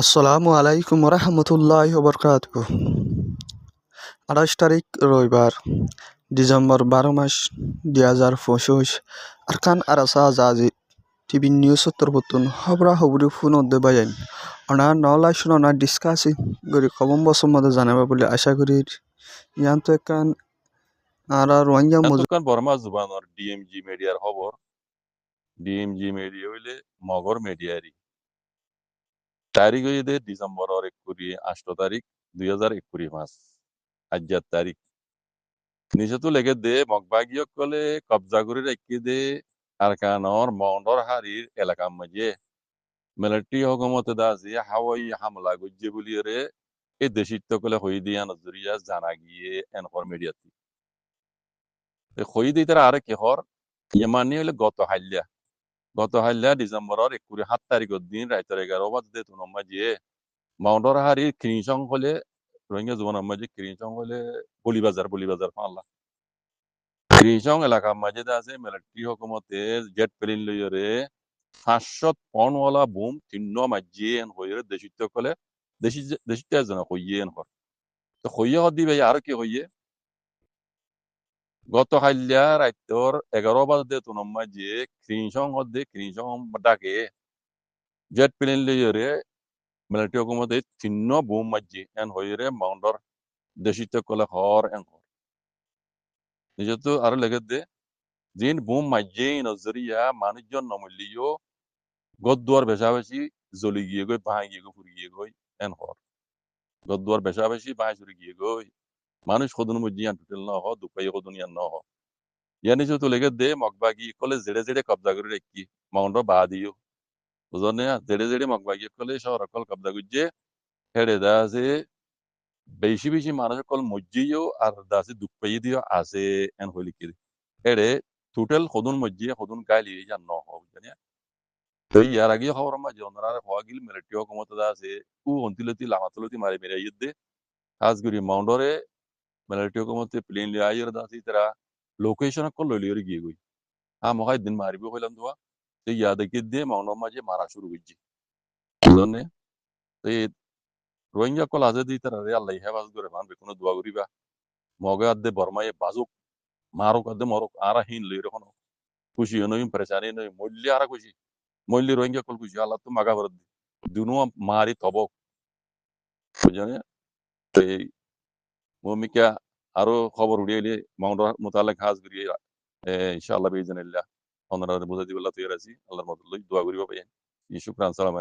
আসসালামু আলাইকুম রহমতুল্লাহ বরকাত আঠাশ তারিখ রবিবার ডিসেম্বর বারো মাস দুই হাজার পঁচিশ আরকান আরাসা জাজি টিভি নিউজ উত্তর পতুন হবরা হবরি ফোন অদ্দে বায়ান অনা নলাই শুনা ডিসকাসিং করি কবম বছর মধ্যে জানাবা বলে আশা করি ইয়ান তো একান আর রোহিঙ্গা এতক্ষণ বর্মা জুবানর ডিএমজি মিডিয়ার খবর। ডিএমজি মিডিয়া হইলে মগর মিডিয়ারি তারিখ হইলে ডিসেম্বরের এক কুড়ি আষ্ট তারিখ দুই হাজার একুড়ি মাস। আজ্জার তারিখ। নিচে লেগে দে, মগবাগীয় কলে কবজা করে রেখে দে, আরকানর মন্ডর হারির এলাকার মাঝে। মিলিটারি হকমতে দাসি হাওয়াই হামলা গজ্জে বলিয়ে এই দেশিত্ব কলে হই দিয়া নজরিয়া জানা গিয়ে এনফর মিডিয়াতে। হই দিয়ে তারা আরে কেহর ইয়েমানি হলে গত হাল্যা গত হাল্যা ডিসেম্বরের একুরি সাত তারিখের দিন রাইতের এগারো বাজে তো নম্মাজিয়ে মাউন্টর হারি ক্রিংসং হলে রোহিঙ্গা জীবন মাঝে ক্রিংসং হলে বলিবাজার বলিবাজার পাল্লা ক্রিংসং এলাকার মাঝে আছে মিলিটারি হকুমতে জেট প্লেন লইরে পাঁচশত পনওয়ালা বুম তিন্ন মাঝিয়ে এন হইরে দেশিত্ব কলে দেশি দেশিত্ব জন হইয়ে এন হর তো হইয়ে হর দিবে আর কি হইয়ে গত হাল্যা রাইতর এগারো বাজে তো নম্মাজিয়ে ক্রিংসং হদ্দে ক্রিংসং ডাকে। জেট প্লেন লইরে মিলিটারি হকুমতে তিন্ন বুম মাঝি এন হইরে মাউন্টর দেশিত্ব কলে হর এন হর নিজেতো আরও লেগে দে জিন বুম মাঝে নজরিয়া মানুষজন নমলিও গদ্দুয়ার বেশাবেশি জ্বলি গিয়ে গই বাহাই গিয়ে গই, ফুরি গিয়ে গই, এন হর। গদ্দুয়ার বেশাবেশি বাহাই চুরি গিয়ে গই মানুষ সদন মধ্যে ইয়ান টুটেল ন হ দুপাই সদন ইয়ান ন ইয়ানি তো লেগে দে, মগবাগি কলে জেড়ে জেড়ে কবজা করে রেখি মাউন্ট বা দিও। বুঝনে জেড়ে জেড়ে মগবাগি কলে শহর কল কবজা করছে, হেড়ে দা আছে, বেশি বেশি মানুষ কল মজ্জিও আর দাসে দুপাই দিও আছে, এন হইলি কি? হেড়ে টোটাল সদন মজ্জি সদন গাইলি ইয়ান ন হ বুঝনে তো ইয়ার আগে খবর মাঝে ওনারা হওয়া গিল মিলিটারি হকুমত আছে, উ অন্তিলতি লামাতলতি মারি মেরে ইয়ে আজগুড়ি মাউন্ডরে মিলিটারি হকুমতে প্লেন লিয়ে আইয়ের দাসি তারা লোকেশন কল লইলিয়র গিয়ে গই আ মহাই দিন মারিব হইলাম দোয়া তো ইয়া দেখি দিয়ে মাউন্ডর মাঝে মারা শুরু করছি বুঝনে তো এই রোহিঙ্গা কল আজে দি তারা রে আল্লাহ হেফাজ করে মানবে কোনো দোয়া করিবা মগে আদে বর্মায়ে বাজুক মারুক আদে মরুক আরা হিন লই রখন খুশি নই পরেশানি নই মূল্য আরা খুশি মূল্য রোহিঙ্গা কল খুশি আল্লাহ তো মাগা ভরত দুনো মারি তবক বুঝনে তো এই ভূমিকা আরও খবর উড়িয়ে মাউন্ট মোতালেক হাজ করিয়ে ইনশাআল্লাহ বিজনিল্লাহ ওনারা বুঝা দিবেল্লাহ তৈরি আছি আল্লাহর মদুল্লাহ দোয়া করি পাবেন শুক্রান সালাম